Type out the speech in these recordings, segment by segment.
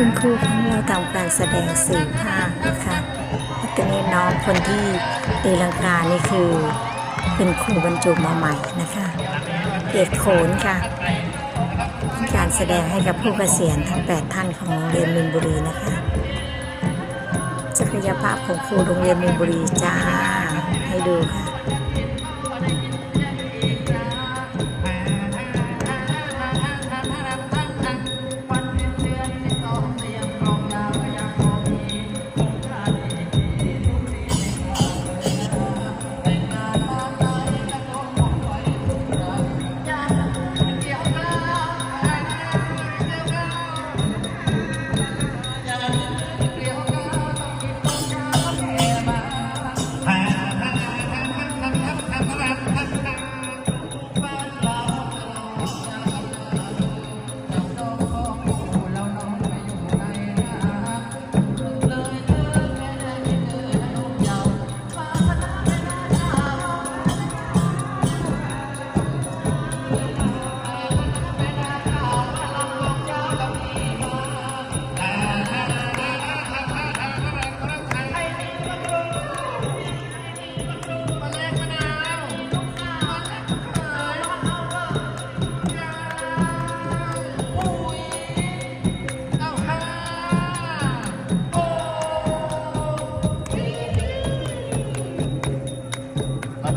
คุณครูของเราทำการแสดงสี่ภาคนะคะแล้วตอนนี้น้องคนที่ตีลังกานี่คือเป็นครูบรรจุมาใหม่นะคะเอกโขนค่ะการแสดงให้กับผู้เกษียณทั้ง 8 ท่านของโรงเรียนมินบุรีนะคะศักยภาพของครูโรงเรียนมินบุรีจ้าให้ดูค่ะ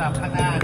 ดับข้างหน้า